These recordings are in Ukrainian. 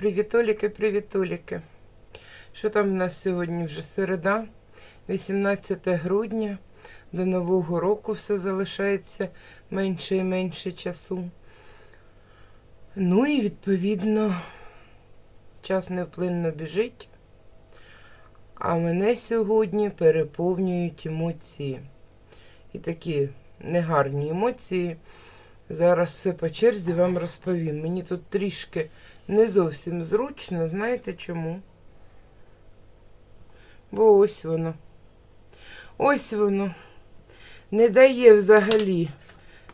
Привітоліки, привітоліки. Що там в нас сьогодні вже середа, 18 грудня. До Нового року все залишається менше і менше часу. Ну і відповідно час невплинно біжить. А мене сьогодні переповнюють емоції. І такі негарні емоції. Зараз все по черзі вам розповім. Мені тут трішки не зовсім зручно, знаєте чому? Бо ось воно. Ось воно. Не дає взагалі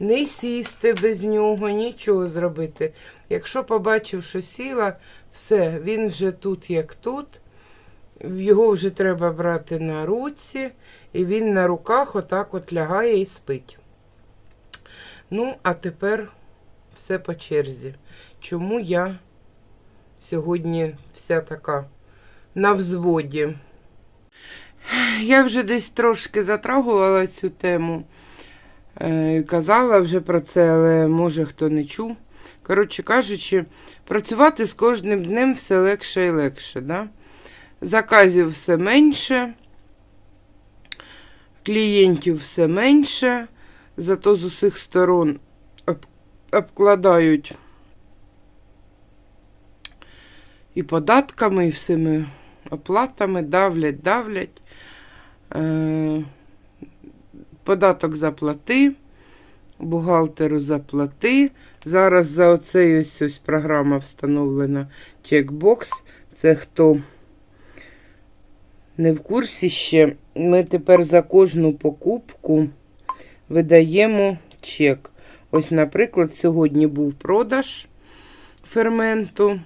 не сісти без нього, нічого зробити. Якщо побачив, що сіла, все, він вже тут, як тут. Його вже треба брати на руці, і він на руках отак от лягає і спить. Ну, а тепер все по черзі. Чому я сьогодні вся така на взводі? Я вже десь трошки затрагувала цю тему. Е, Казала вже про це, але може хто не чув. Коротше кажучи, працювати з кожним днем все легше і легше. Да? Заказів все менше, клієнтів все менше, зато з усіх сторон обкладають і податками, і всіми оплатами, давлять, давлять. Е, податок заплати, бухгалтеру заплати. Зараз за оцей ось програма встановлена чекбокс. Це хто не в курсі ще, ми тепер за кожну покупку видаємо чек. Ось, наприклад, сьогодні був продаж ферменту.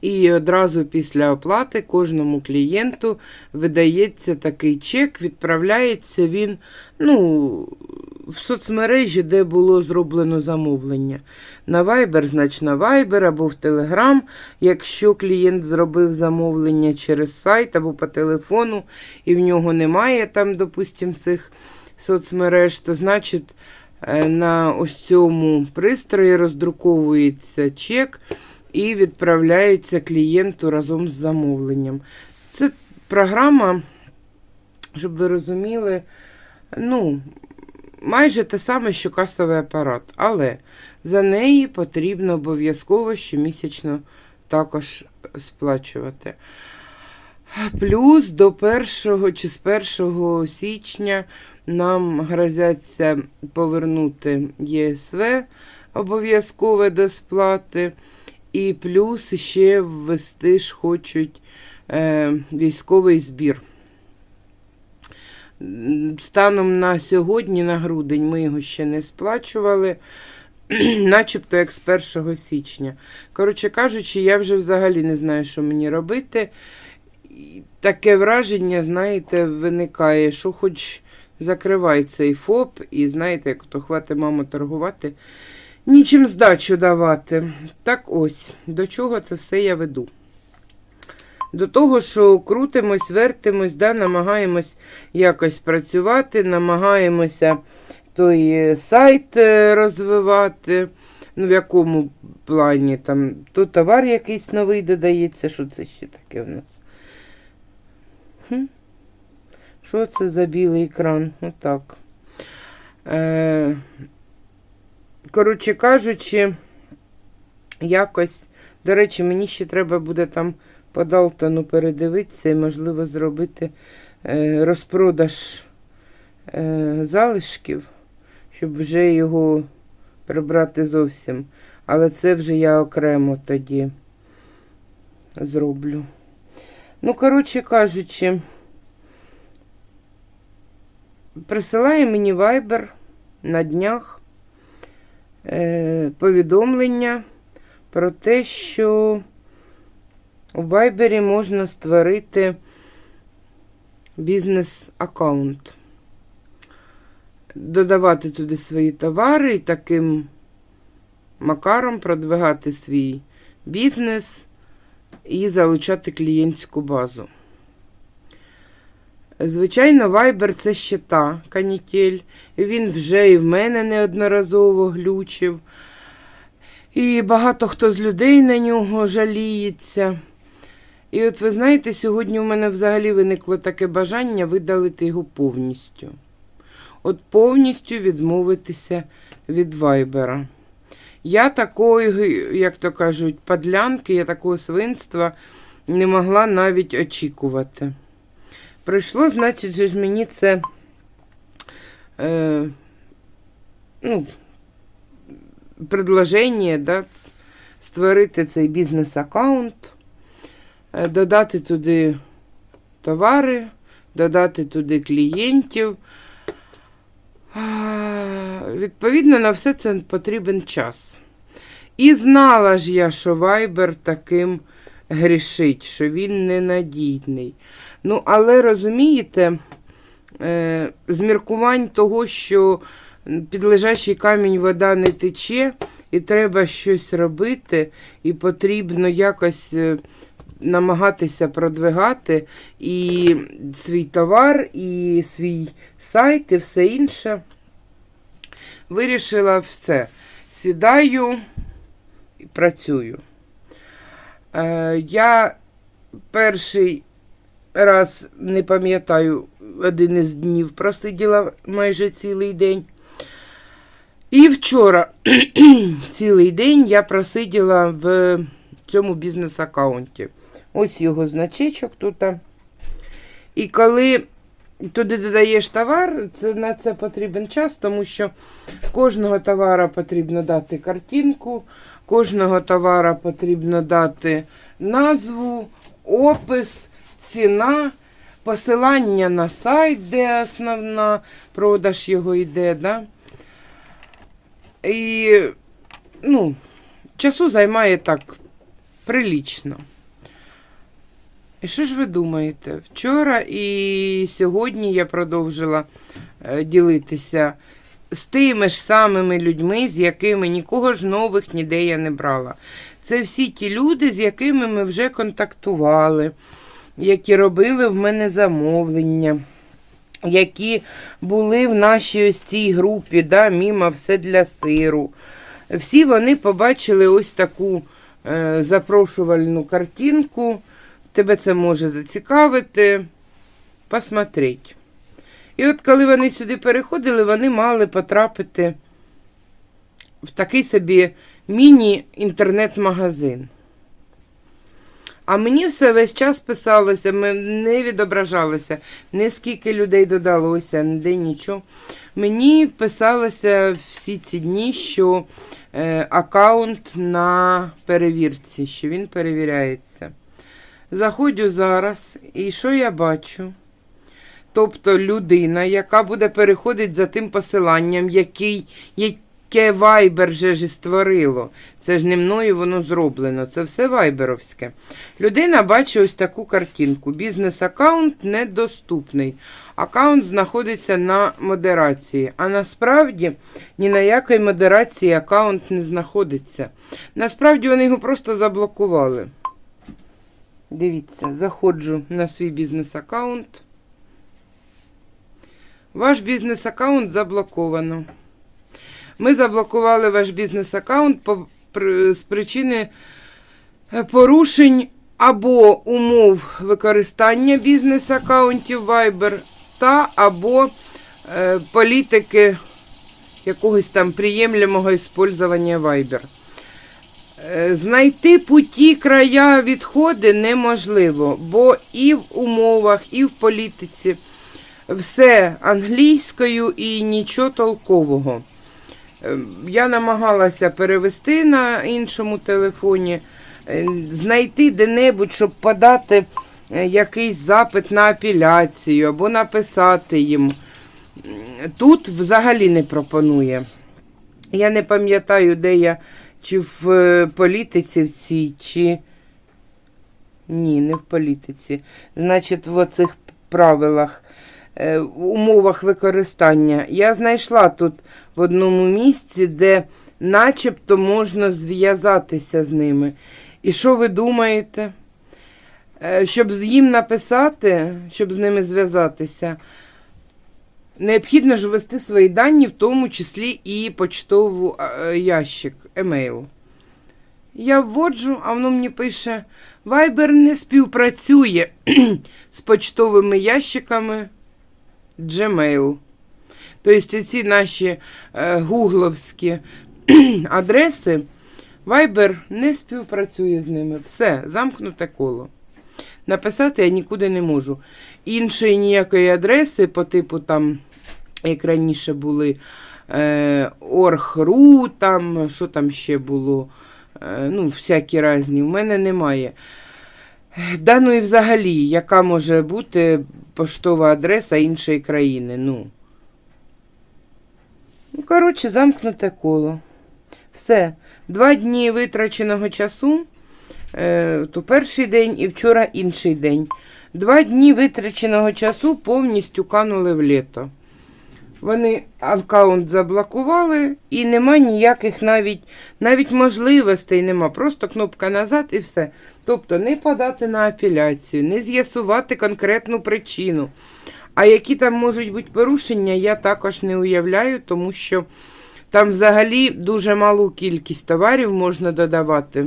І одразу після оплати кожному клієнту видається такий чек, відправляється він ну, в соцмережі, де було зроблено замовлення. На Viber, значить на Viber або в Telegram. Якщо клієнт зробив замовлення через сайт або по телефону, і в нього немає там, допустимо, цих соцмереж, то значить е, на ось цьому пристрої роздруковується чек і відправляється клієнту разом з замовленням. Це програма, щоб ви розуміли, ну, майже те саме, що касовий апарат, але за неї потрібно обов'язково щомісячно також сплачувати. Плюс до 1 чи з 1 січня нам грозяться повернути ЄСВ обов'язкове до сплати. І плюс ще ввести ж хочуть е, військовий збір. Станом на сьогодні, на грудень, ми його ще не сплачували, начебто як з 1 січня. Коротше кажучи, я вже взагалі не знаю, що мені робити. Таке враження, знаєте, виникає, що хоч закривай цей ФОП, і знаєте, як то хвати маму торгувати. Нічим здачу давати. Так ось, до чого це все я веду. До того, що крутимось, вертимось, да, намагаємось якось працювати, намагаємося той е, сайт е, розвивати. Ну, в якому плані там то товар якийсь новий додається, що це ще таке в нас? Хм? Що це за білий екран? Отак. Е, коротше кажучи, якось, до речі, мені ще треба буде там по Далтону передивитися і, можливо, зробити е, розпродаж е, залишків, щоб вже його прибрати зовсім. Але це вже я окремо тоді зроблю. Ну, коротше кажучи, присилає мені Viber на днях повідомлення про те, що у Viber можна створити бізнес-аккаунт. Додавати туди свої товари і таким макаром продвигати свій бізнес і залучати клієнтську базу. Звичайно, Viber це ще та канітель. Він вже і в мене неодноразово глючив. І багато хто з людей на нього жаліється. І от ви знаєте, сьогодні у мене взагалі виникло таке бажання видалити його повністю. От повністю відмовитися від вайбера. Я такої, як то кажуть, подлянки, я такого свинства не могла навіть очікувати. Прийшло, значить, же ж мені це е, ну, предложення, да, створити цей бізнес-аккаунт, е, додати туди товари, додати туди клієнтів. Відповідно, на все це потрібен час. І знала ж я, що Viber таким грішить, що він ненадійний. Ну, але розумієте, е, з міркувань того, що під лежачий камінь вода не тече, і треба щось робити, і потрібно якось е, намагатися продвигати і свій товар, і свій сайт, і все інше. Вирішила все. Сідаю і працюю. Е, я перший раз не пам'ятаю, один із днів просиділа майже цілий день. І вчора цілий день я просиділа в цьому бізнес-аккаунті. Ось його значечок тут. І коли туди додаєш товар, це, на це потрібен час, тому що кожного товара потрібно дати картинку, кожного товара потрібно дати назву, опис, ціна, посилання на сайт, де основна продаж його йде. Да? І ну, часу займає так прилічно. І що ж ви думаєте? Вчора і сьогодні я продовжила е, ділитися з тими ж самими людьми, з якими нікого ж нових ніде я не брала. Це всі ті люди, з якими ми вже контактували, які робили в мене замовлення, які були в нашій ось цій групі, да, міма все для сиру. Всі вони побачили ось таку е, запрошувальну картинку. Тебе це може зацікавити, посмотреть. І от коли вони сюди переходили, вони мали потрапити в такий собі міні-інтернет-магазин. А мені все весь час писалося, не відображалося, не скільки людей додалося, ніде нічого. Мені писалося всі ці дні, що е, аккаунт на перевірці, що він перевіряється. Заходжу зараз, і що я бачу? Тобто людина, яка буде переходити за тим посиланням, який, яке Viber же ж створило. Це ж не мною воно зроблено. Це все вайберовське. Людина бачить ось таку картинку. Бізнес-аккаунт недоступний. Аккаунт знаходиться на модерації. А насправді ні на якій модерації аккаунт не знаходиться. Насправді вони його просто заблокували. Дивіться, заходжу на свій бізнес-аккаунт. Ваш бізнес-аккаунт заблоковано. Ми заблокували ваш бізнес-аккаунт з причини е, порушень або умов використання бізнес-аккаунтів Viber та або е, політики якогось там приємлемого використання Viber. Е, Знайти путі края відходи неможливо, бо і в умовах, і в політиці все англійською і нічого толкового. Е, Я намагалася перевести на іншому телефоні, е, знайти де-небудь, щоб подати е, якийсь запит на апеляцію або написати їм. Тут взагалі не пропонує. Я не пам'ятаю, де я, чи в е, політиці в цій, чи. Ні, не в політиці. Значить, в оцих правилах, в умовах використання. Я знайшла тут в одному місці, де начебто можна зв'язатися з ними. І що ви думаєте? Е, Щоб їм написати, щоб з ними зв'язатися, необхідно ж ввести свої дані, в тому числі і почтову е, ящик, емейл. Я вводжу, а воно мені пише: Viber не співпрацює з почтовими ящиками Gmail. Тобто ці наші е, гугловські адреси, Viber не співпрацює з ними. Все, замкнуте коло. Написати я нікуди не можу. Іншої ніякої адреси по типу там, як раніше були, е, Орг.ру, там, що там ще було, е, ну, всякі різні, в мене немає. Да, ну і взагалі, яка може бути поштова адреса іншої країни? Ну, ну коротше, замкнуте коло. Все. Два дні витраченого часу, е, то перший день і вчора інший день. Два дні витраченого часу повністю канули в літо. Вони аккаунт заблокували і нема ніяких навіть навіть можливостей нема. Просто кнопка назад і все. Тобто не подати на апеляцію, не з'ясувати конкретну причину. А які там можуть бути порушення, я також не уявляю, тому що там взагалі дуже малу кількість товарів можна додавати.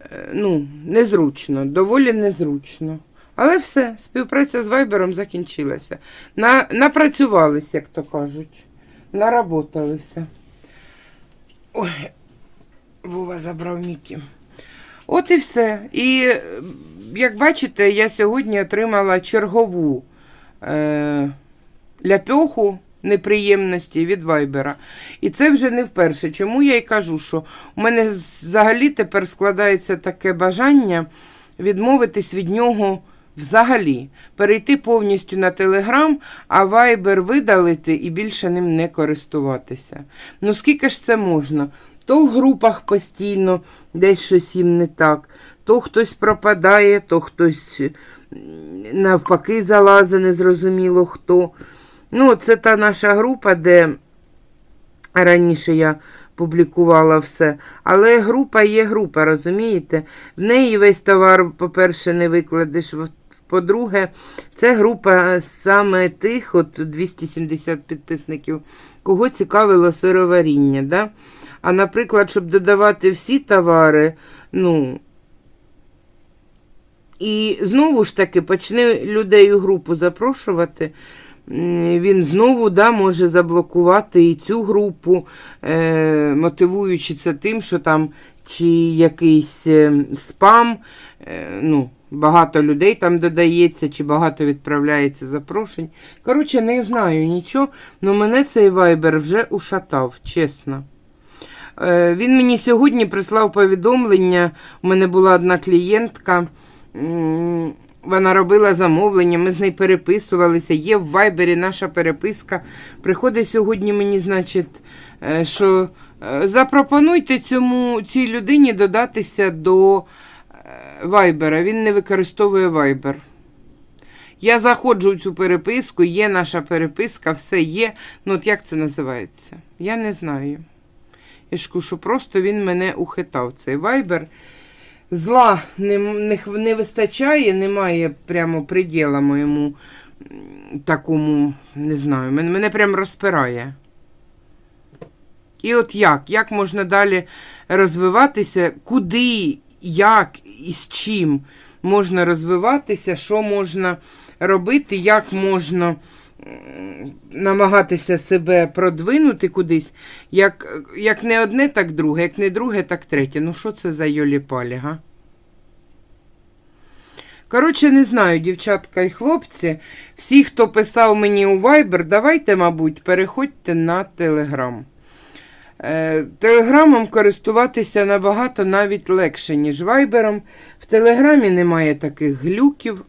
Е, Ну, незручно, доволі незручно. Але все, співпраця з Вайбером закінчилася. На, напрацювалися, як то кажуть. Наработалися. Ой, Вова забрав Мікі. От і все. І як бачите, я сьогодні отримала чергову е, ляпьоху неприємності від Вайбера. І це вже не вперше. Чому я й кажу, що у мене взагалі тепер складається таке бажання відмовитись від нього взагалі. Перейти повністю на Телеграм, а Вайбер видалити і більше ним не користуватися. Ну скільки ж це можна? То в групах постійно десь щось їм не так, то хтось пропадає, то хтось навпаки залазить, незрозуміло хто. Ну, це та наша група, де раніше я публікувала все. Але група є група, розумієте? В неї весь товар, по-перше, не викладеш. По-друге, це група саме тих, от 270 підписників, кого цікавило сироваріння. Да? А, наприклад, щоб додавати всі товари, ну. І знову ж таки почне людей у групу запрошувати. Він знову да, може заблокувати і цю групу, е, мотивуючи це тим, що там чи якийсь е, спам, е, ну, багато людей там додається, чи багато відправляється запрошень. Коротше, не знаю нічого, але мене цей вайбер вже ушатав, чесно. Е, Він мені сьогодні прислав повідомлення. У мене була одна клієнтка. Вона робила замовлення, ми з нею переписувалися. Є в Вайбері наша переписка. Приходить сьогодні мені, значить, е, що е, запропонуйте цьому, цій людині додатися до Вайбера. Він не використовує Вайбер. Я заходжу в цю переписку, є наша переписка, все є. Ну, от як це називається? Я не знаю. Я ж що просто він мене ухитав, цей вайбер. Зла не, не, не вистачає, немає прямо приділа моєму такому, не знаю, мене, мене прям розпирає. І от як? Як можна далі розвиватися? Куди, як і з чим можна розвиватися, що можна робити, як можна намагатися себе продвинути кудись, як, як не одне, так друге, як не друге, так третє. Ну що це за йолі-палі, га? Коротше, не знаю, дівчатка і хлопці. Всі, хто писав мені у Viber, давайте, мабуть, переходьте на Telegram. Е, Телеграмом користуватися набагато навіть легше, ніж Вайбером. В Телеграмі немає таких глюків.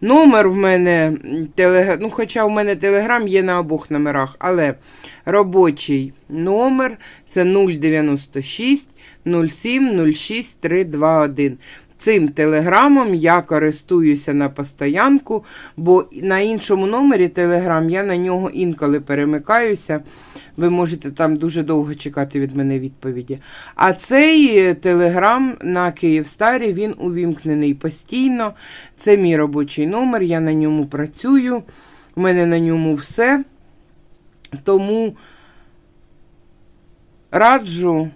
Номер в мене, телег... ну, хоча в мене Телеграм є на обох номерах, але робочий номер це 096 07 06 321. Цим телеграмом я користуюся на постоянку, бо на іншому номері телеграм я на нього інколи перемикаюся. Ви можете там дуже довго чекати від мене відповіді. А цей е, телеграм на Київстарі він увімкнений постійно. Це мій робочий номер, я на ньому працюю. У мене на ньому все. Тому раджу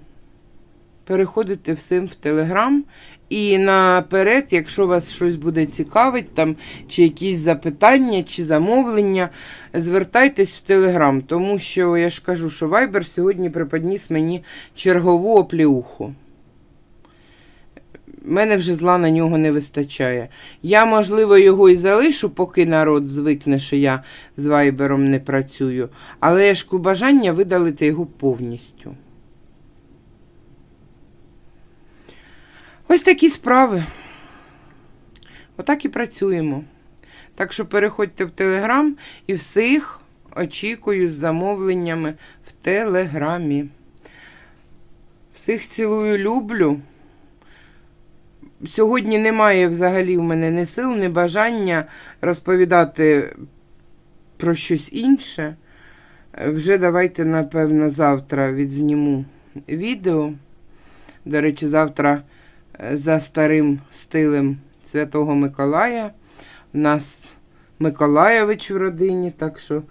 переходите всім в Телеграм. І наперед, якщо вас щось буде цікавить, там, чи якісь запитання, чи замовлення, звертайтесь в Телеграм, тому що я ж кажу, що Viber сьогодні приподніс мені чергову опліуху. Мене вже зла на нього не вистачає. Я, можливо, його і залишу, поки народ звикне, що я з Вайбером не працюю, але я ж бажання видалити його повністю. Ось такі справи. Отак і працюємо. Так що переходьте в Телеграм і всіх очікую з замовленнями в Телеграмі. Всіх цілую, люблю. Сьогодні немає взагалі в мене ні сил, ні бажання розповідати про щось інше. Вже давайте, напевно, завтра відзніму відео. До речі, завтра за старим стилем Святого Миколая. У нас Миколаєвич в родині, так що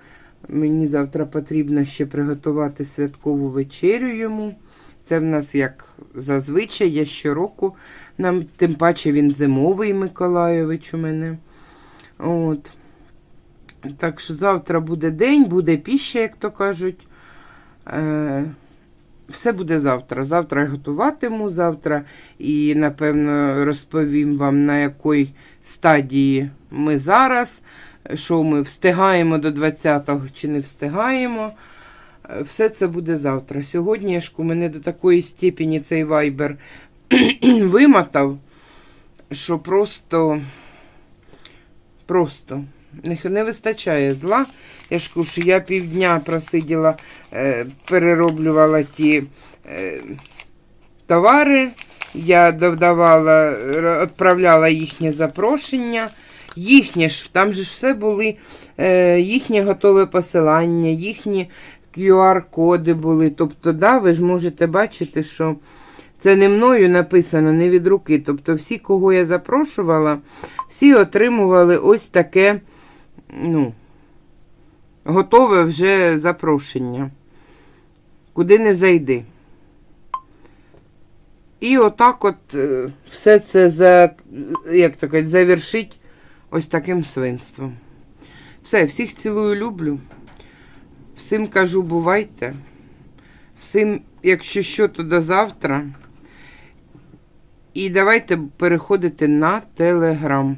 мені завтра потрібно ще приготувати святкову вечерю йому. Це в нас як зазвичай, я щороку, нам, тим паче він зимовий Миколайович у мене. От. Так що завтра буде день, буде піща, як то кажуть. Е, все буде завтра. Завтра я готуватиму, завтра і, напевно, розповім вам, на якій стадії ми зараз, що ми встигаємо до 20-го чи не встигаємо. Все це буде завтра. Сьогодні ж мене до такої степені цей вайбер вимотав, що просто, просто не, вистачає зла. Я ж кажу, я півдня просиділа, е, перероблювала ті е, товари, я додавала, відправляла їхнє запрошення. Їхнє ж, там же ж все були е, їхнє готове посилання, їхні QR-коди були. Тобто, да, ви ж можете бачити, що це не мною написано, не від руки. Тобто, всі, кого я запрошувала, всі отримували ось таке, ну, готове вже запрошення. Куди не зайди. І отак от е, все це за, як то кажуть, завершить ось таким свинством. Все, всіх цілую, люблю. Всім кажу, бувайте. Всім, якщо що, то до завтра. І давайте переходити на Телеграм.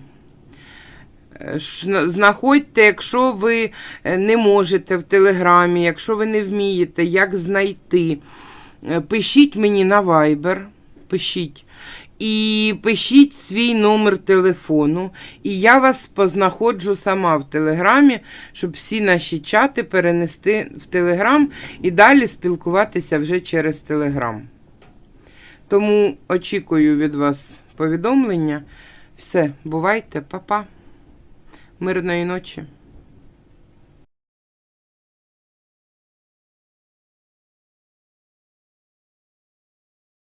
Е, Знаходьте, якщо ви е, не можете в Телеграмі, якщо ви не вмієте, як знайти. Е, Пишіть мені на Viber, пишіть. І пишіть свій номер телефону, і я вас познаходжу сама в Телеграмі, щоб всі наші чати перенести в Телеграм і далі спілкуватися вже через Телеграм. Тому очікую від вас повідомлення. Все, бувайте, па-па. Мирної ночі.